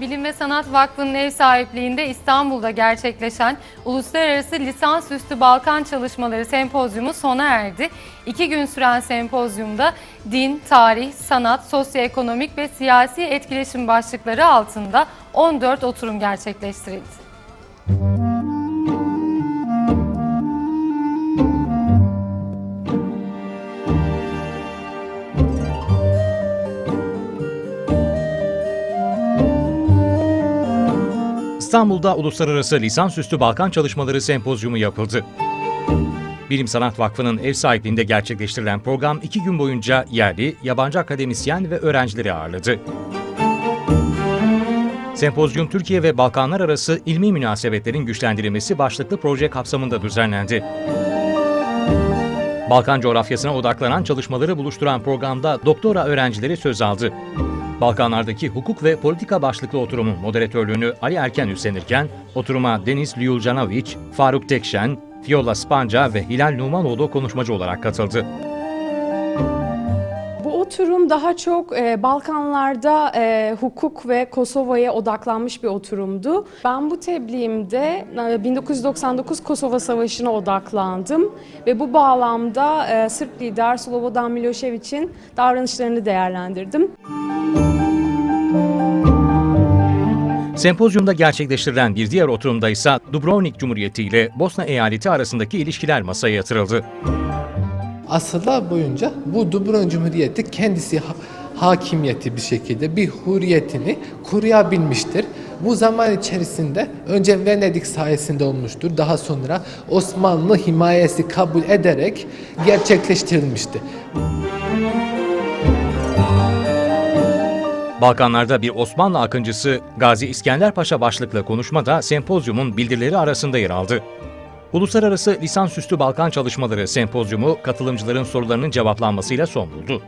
Bilim ve Sanat Vakfı'nın ev sahipliğinde İstanbul'da gerçekleşen Uluslararası Lisansüstü Balkan Çalışmaları Sempozyumu sona erdi. İki gün süren sempozyumda din, tarih, sanat, sosyoekonomik ve siyasi etkileşim başlıkları altında 14 oturum gerçekleştirildi. İstanbul'da Uluslararası Lisansüstü Balkan Çalışmaları Sempozyumu yapıldı. Bilim Sanat Vakfı'nın ev sahipliğinde gerçekleştirilen program iki gün boyunca yerli, yabancı akademisyen ve öğrencileri ağırladı. Sempozyum Türkiye ve Balkanlar arası ilmi münasebetlerin güçlendirilmesi başlıklı proje kapsamında düzenlendi. Balkan coğrafyasına odaklanan çalışmaları buluşturan programda doktora öğrencileri söz aldı. Balkanlardaki hukuk ve politika başlıklı oturumun moderatörlüğünü Ali Erken üstlenirken, oturuma Deniz Lyuljanovic, Faruk Tekşen, Fiola Spanca ve Hilal Numanoğlu konuşmacı olarak katıldı. Oturum daha çok e, Balkanlarda e, hukuk ve Kosova'ya odaklanmış bir oturumdu. Ben bu tebliğimde e, 1999 Kosova Savaşı'na odaklandım ve bu bağlamda e, Sırp lider Slobodan Milošević'in davranışlarını değerlendirdim. Sempozyumda gerçekleştirilen bir diğer oturumda ise Dubrovnik Cumhuriyeti ile Bosna eyaleti arasındaki ilişkiler masaya yatırıldı. Asırlar boyunca bu Dubrovnik Cumhuriyeti kendisi ha- hakimiyeti bir şekilde bir hürriyetini koruyabilmiştir. Bu zaman içerisinde önce Venedik sayesinde olmuştur. Daha sonra Osmanlı himayesi kabul ederek gerçekleştirilmişti. Balkanlarda bir Osmanlı akıncısı Gazi İskender Paşa başlıklı konuşmada sempozyumun bildirileri arasında yer aldı. Uluslararası Lisansüstü Balkan Çalışmaları Sempozyumu katılımcıların sorularının cevaplanmasıyla son buldu.